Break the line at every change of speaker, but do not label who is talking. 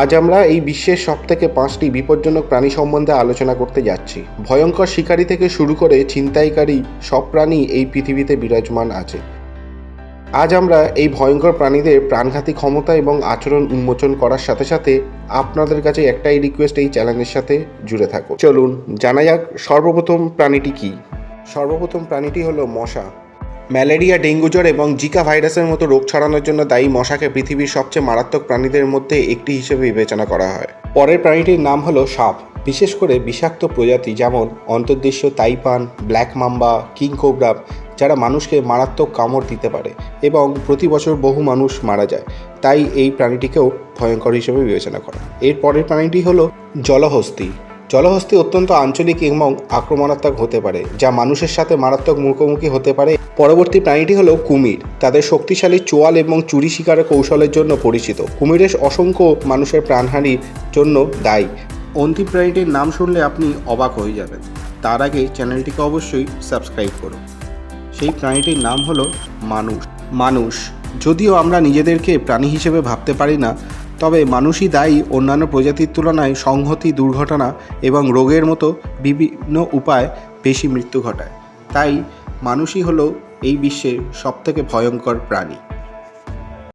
আজ আমরা এই বিশ্বের সব থেকে পাঁচটি বিপজ্জনক প্রাণী সম্বন্ধে আলোচনা করতে যাচ্ছি। ভয়ঙ্কর শিকারী থেকে শুরু করে ছিনতাইকারী সব প্রাণী এই পৃথিবীতে বিরাজমান আছে। আজ আমরা এই ভয়ঙ্কর প্রাণীদের প্রাণঘাতী ক্ষমতা এবং আচরণ উন্মোচন করার সাথে সাথে আপনাদের কাছে একটাই রিকোয়েস্ট এই চ্যালেঞ্জের সাথে জুড়ে থাকো চলুন জানা যাক সর্বপ্রথম প্রাণীটি কি? সর্বপ্রথম প্রাণীটি হলো মশা। ম্যালেরিয়া, ডেঙ্গু জ্বর এবং জিকা ভাইরাসের মতো রোগ ছড়ানোর জন্য দায়ী মশাকে পৃথিবীর সবচেয়ে মারাত্মক প্রাণীদের মধ্যে একটি হিসেবে বিবেচনা করা হয়। পরের প্রাণীটির নাম হলো সাপ। বিশেষ করে বিষাক্ত প্রজাতি যেমন অন্তর্দেশীয় taipan, black mamba, king cobra, যারা মানুষকে মারাত্মক কামড় দিতে পারে এবং প্রতি বছর বহু মানুষ মারা যায়, তাই এই প্রাণীটিকেও ভয়ঙ্কর হিসেবে বিবেচনা করা। এর পরের প্রাণীটি হলো জলহস্তি। জলহস্তি অত্যন্ত আঞ্চলিক এবং আক্রমণাত্মক হতে পারে, যা মানুষের সাথে মারাত্মক মুখোমুখি হতে পারে পরবর্তী প্রাণীটি হলো কুমির। তাদের শক্তিশালী চোয়াল এবং চুরি শিকারের কৌশলের জন্য পরিচিত। কুমিরের অসংখ্য মানুষের প্রাণহানির জন্য দায়ী। অন্তিম প্রাণীটির নাম শুনলে আপনি অবাক হয়ে যাবেন। তার আগে চ্যানেলটিকে অবশ্যই সাবস্ক্রাইব করুন। সেই প্রাণীটির নাম হলো মানুষ। মানুষ। যদিও আমরা নিজেদেরকে প্রাণী হিসেবে ভাবতে পারি না, তবে মানুষই দায়ী অন্যান্য প্রজাতির তুলনায় সংহতি দুর্ঘটনা এবং রোগের মতো বিভিন্ন উপায় বেশি মৃত্যু ঘটায়। তাই মানুষই হলো এই বিশ্বের সবথেকে ভয়ঙ্কর প্রাণী।